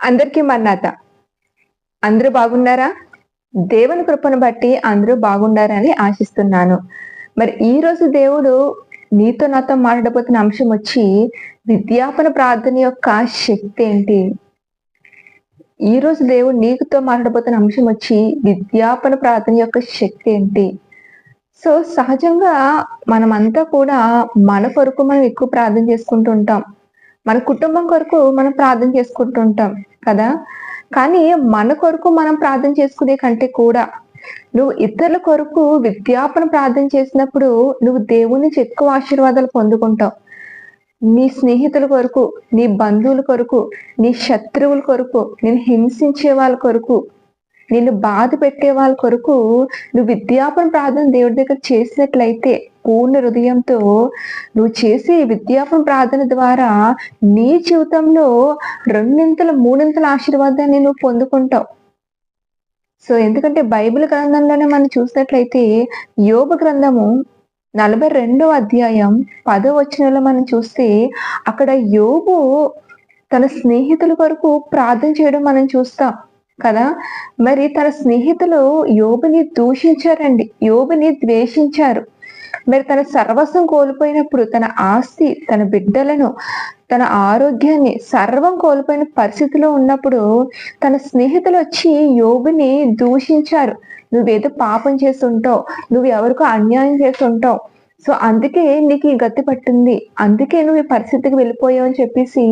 అందరికీ మన్నాత. అందరూ బాగున్నారా? దేవుని కృపను బట్టి అందరూ బాగున్నారని ఆశిస్తున్నాను. మరి ఈ రోజు దేవుడు నీతో నాతో మాట్లాడబోతున్న అంశం వచ్చి విద్యాపన ప్రార్థన యొక్క శక్తి ఏంటి? ఈ రోజు దేవుడు నీకుతో మాట్లాడబోతున్న అంశం వచ్చి విద్యాపన ప్రార్థన యొక్క శక్తి ఏంటి? సో సహజంగా మనమంతా కూడా మన కొరకు మనం ఎక్కువ ప్రార్థన చేసుకుంటూ ఉంటాం. మన కుటుంబం కొరకు మనం ప్రార్థన చేసుకుంటూ ఉంటాం. కదా? కానీ మన కొరకు మనం ప్రార్థన చేసుకునే కంటే కూడా నువ్వు ఇతరుల కొరకు విద్యాపన ప్రార్థన చేసినప్పుడు నువ్వు దేవుని నుంచి ఎక్కువ ఆశీర్వాదాలు పొందుకుంటావు. నీ స్నేహితుల కొరకు నీ బంధువుల కొరకు నీ శత్రువుల కొరకు నేను హింసించే వాళ్ళ కొరకు నిన్ను బాధ పెట్టే వాళ్ళ కొరకు నువ్వు విద్యాపన ప్రార్థన దేవుడి దగ్గర చేసినట్లయితే పూర్ణ హృదయంతో నువ్వు చేసే విద్యాపం ప్రార్థన ద్వారా నీ జీవితంలో రెండింతల మూడింతల ఆశీర్వాదాన్ని నువ్వు పొందుకుంటావు. సో ఎందుకంటే బైబిల్ గ్రంథంలోనే మనం చూసినట్లయితే యోగ గ్రంథము నలభై రెండో అధ్యాయం పదో వచనంలో మనం చూస్తే అక్కడ యోగు తన స్నేహితుల కొరకు ప్రార్థన చేయడం మనం చూస్తాం కదా. మరి తన స్నేహితులు యోబుని దూషించారండి. యోబుని ద్వేషించారు. మరి తన సర్వస్వం కోల్పోయినప్పుడు తన ఆస్తి తన బిడ్డలను తన ఆరోగ్యాన్ని సర్వం కోల్పోయిన పరిస్థితిలో ఉన్నప్పుడు తన స్నేహితులు వచ్చి యోగుని దూషించారు. నువ్వేదో పాపం చేస్తుంటావు నువ్వు ఎవరికో అన్యాయం చేస్తుంటావు. సో అందుకే నీకు ఈ గతి పట్టింది. అందుకే నువ్వు ఈ పరిస్థితికి వెళ్ళిపోయావు అని చెప్పేసి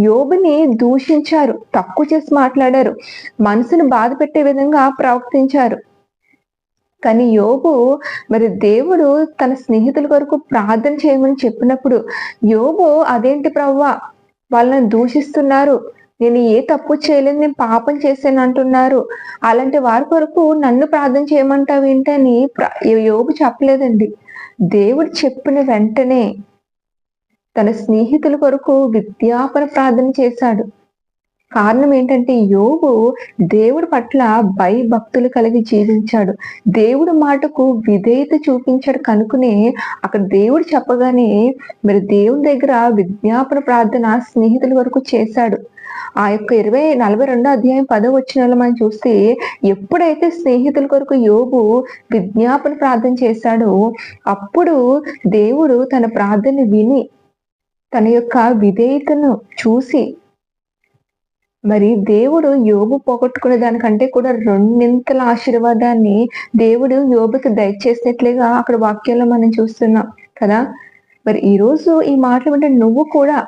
యోబుని దూషించారు. తక్కువ చేసి మాట్లాడారు. మనసును బాధ పెట్టే విధంగా ప్రవర్తించారు. కానీ యోబు మరి దేవుడు తన స్నేహితుల కొరకు ప్రార్థన చేయమని చెప్పినప్పుడు యోబు అదేంటి ప్రవ్వా? వాళ్ళని దూషిస్తున్నారు. నేను ఏ తప్పు చేయలేదు నేను పాపం చేశాను అంటున్నారు. అలాంటి వారి కొరకు నన్ను ప్రార్థన చేయమంటావు ఏంటని యోబు చెప్పలేదండి. దేవుడు చెప్పిన వెంటనే తన స్నేహితుల కొరకు విద్యాపన ప్రార్థన చేశాడు. కారణం ఏంటంటే యోగు దేవుడి పట్ల భయభక్తులు కలిగి జీవించాడు. దేవుడి మాటకు విధేయత చూపించాడు కనుకునే అక్కడ దేవుడు చెప్పగానే మరి దేవుని దగ్గర విజ్ఞాపన ప్రార్థన స్నేహితుల వరకు చేశాడు. ఆ యొక్క ఇరవై నలభై రెండో అధ్యాయం పదో వచ్చిన మనం చూస్తే ఎప్పుడైతే స్నేహితుల కొరకు యోగు విజ్ఞాపన ప్రార్థన చేశాడో అప్పుడు దేవుడు తన ప్రార్థన విని తన యొక్క విధేయతను చూసి మరి దేవుడు యోగు పోగొట్టుకునే దానికంటే కూడా రెండింతల ఆశీర్వాదాన్ని దేవుడు యోగుకి దయచేసినట్లుగా అక్కడ వాక్యంలో మనం చూస్తున్నాం కదా? మరి ఈరోజు ఈ మాటలు అంటే నువ్వు కూడా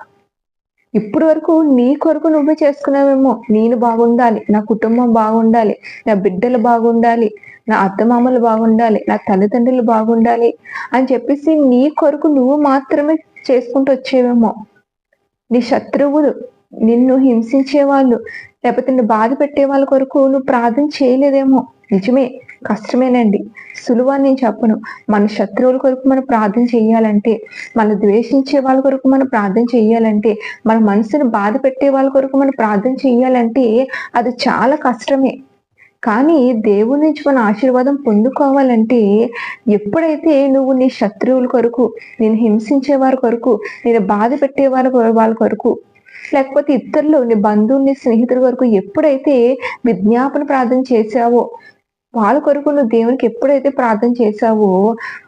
ఇప్పటి వరకు నీ కొరకు నువ్వే చేసుకున్నావేమో. నేను బాగుండాలి నా కుటుంబం బాగుండాలి నా బిడ్డలు బాగుండాలి నా అత్తమామలు బాగుండాలి నా తల్లిదండ్రులు బాగుండాలి అని చెప్పేసి నీ కొరకు నువ్వు మాత్రమే చేసుకుంటూ వచ్చేవేమో. నీ శత్రువులు నిన్ను హింసించే వాళ్ళు లేకపోతే నిన్ను బాధ పెట్టే వాళ్ళ కొరకు నువ్వు ప్రార్థన చేయలేదేమో. నిజమే కష్టమేనండి. సులువు అని నేను చెప్పను. మన శత్రువుల కొరకు మనం ప్రార్థన చేయాలంటే మన ద్వేషించే వాళ్ళ కొరకు మనం ప్రార్థన చేయాలంటే మన మనసును బాధ పెట్టే వాళ్ళ కొరకు మనం ప్రార్థన చేయాలంటే అది చాలా కష్టమే. కానీ దేవుడి నుంచి మన ఆశీర్వాదం పొందుకోవాలంటే ఎప్పుడైతే నువ్వు నీ శత్రువుల కొరకు నేను హింసించే వారి కొరకు నేను బాధ పెట్టే వారి వాళ్ళ కొరకు లేకపోతే ఇతరులు నీ బంధువుని స్నేహితుల వరకు ఎప్పుడైతే విజ్ఞాపన ప్రార్థన చేశావో వాళ్ళ కొరకు నువ్వు దేవునికి ఎప్పుడైతే ప్రార్థన చేశావో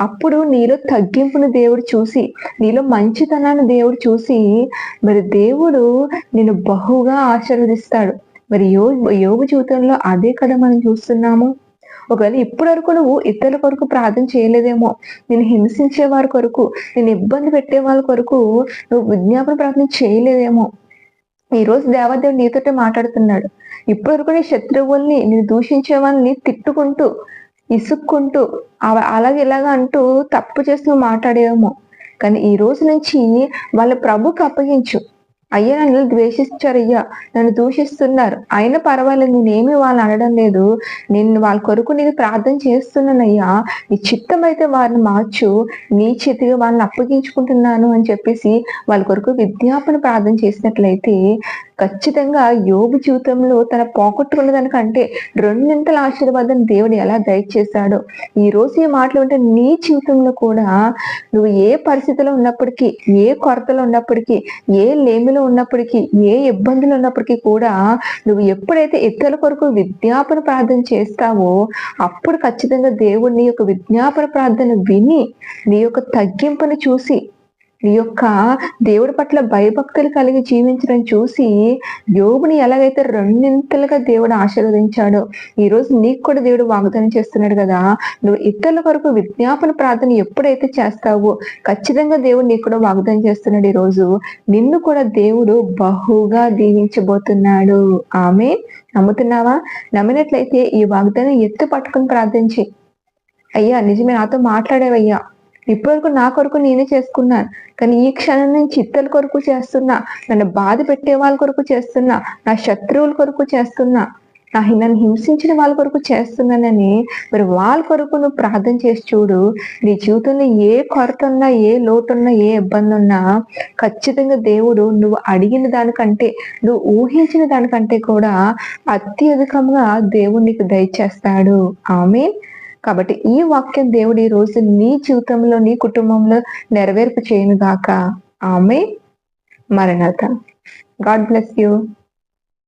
అప్పుడు నీలో తగ్గింపును దేవుడు చూసి నీలో మంచితనాన్ని దేవుడు చూసి మరి దేవుడు నేను బహుగా ఆశీర్వదిస్తాడు. మరి యో యోగ జీవితంలో అదే కదా మనం చూస్తున్నాము. ఒకవేళ ఇప్పటి వరకు నువ్వు ఇతరుల కొరకు ప్రార్థన చేయలేదేమో నేను హింసించే వారి కొరకు నేను ఇబ్బంది పెట్టే వాళ్ళ కొరకు నువ్వు విజ్ఞాపన ప్రార్థన చేయలేదేమో ఈ రోజు దేవదేవుడు నీతోటే మాట్లాడుతున్నాడు. ఇప్పటి వరకు నీ శత్రువుల్ని నేను దూషించే వాళ్ళని తిట్టుకుంటూ ఇసుక్కుంటూ అలాగే ఇలాగ అంటూ తప్పు చేస్తూ మాట్లాడేమో. కానీ ఈ రోజు నుంచి వాళ్ళ ప్రభుకి అప్పగించు. అయ్యా నన్ను ద్వేషించారయ్యా. నన్ను దూషిస్తున్నారు. అయినా పర్వాలేదు నేనేమి వాళ్ళని అనడం లేదు. నేను వాళ్ళ కొరకు నేను ప్రార్థన చేస్తున్నానయ్యా. నీ చిత్తం అయితే వారిని మార్చు. నీ చేతిగా వాళ్ళని అప్పగించుకుంటున్నాను అని చెప్పేసి వాళ్ళ కొరకు విజ్ఞాపన ప్రార్థన చేసినట్లయితే ఖచ్చితంగా యోగు జీవితంలో తన పోగొట్టుకున్న దానికంటే రెండింతల ఆశీర్వాదం దేవుడు ఎలా దయచేశాడో. ఈ రోజు ఈ మాటలు ఉంటే నీ జీవితంలో కూడా నువ్వు ఏ పరిస్థితిలో ఉన్నప్పటికీ ఏ కొరతలో ఉన్నప్పటికీ ఏ లేమిలో ఉన్నప్పటికీ ఏ ఇబ్బందులు ఉన్నప్పటికీ కూడా నువ్వు ఎప్పుడైతే ఇతరుల కొరకు విజ్ఞాపన ప్రార్థన చేస్తావో అప్పుడు ఖచ్చితంగా దేవుడు నీ యొక్క విజ్ఞాపన ప్రార్థన విని నీ యొక్క తగ్గింపును చూసి ఈ యొక్క దేవుడి పట్ల భయభక్తులు కలిగి జీవించడం చూసి యోగుని ఎలాగైతే రెండింతలుగా దేవుడు ఆశీర్వదించాడో ఈ రోజు నీకు కూడా దేవుడు వాగ్దానం చేస్తున్నాడు కదా నువ్వు ఇతరుల కొరకు విజ్ఞాపన ప్రార్థన ఎప్పుడైతే చేస్తావో ఖచ్చితంగా దేవుడు నీకు కూడా వాగ్దానం చేస్తున్నాడు ఈ రోజు. నిన్ను కూడా దేవుడు బహుగా దీవించబోతున్నాడు. ఆమె నమ్ముతున్నావా? నమ్మినట్లయితే ఈ వాగ్దానం ఎత్తు పట్టుకుని ప్రార్థించి. అయ్యా నిజమే నాతో మాట్లాడేవయ్యా. ఇప్పటివరకు నా కొరకు నేనే చేసుకున్నాను కానీ ఈ క్షణం నేను చిత్తల కొరకు చేస్తున్నా. నన్ను బాధ పెట్టే వాళ్ళ కొరకు చేస్తున్నా. నా శత్రువుల కొరకు చేస్తున్నా. నా నన్ను హింసించిన వాళ్ళ కొరకు చేస్తున్నానని మరి వాళ్ళ కొరకు నువ్వు ప్రార్థన చేసి చూడు. నీ జీవితంలో ఏ కొరత ఉన్నా ఏ లోటు ఉన్నా ఏ ఇబ్బంది ఉన్నా ఖచ్చితంగా దేవుడు నువ్వు అడిగిన దానికంటే నువ్వు ఊహించిన దానికంటే కూడా అత్యధికంగా దేవుడు నీకు దయచేస్తాడు. ఆమె కాబట్టి ఈ వాక్యం దేవుడు ఈ రోజు నీ జీవితంలో నీ కుటుంబంలో నెరవేర్పు చేయను గాక ఆమె మరణత గాడ్ బ్లెస్ యూ.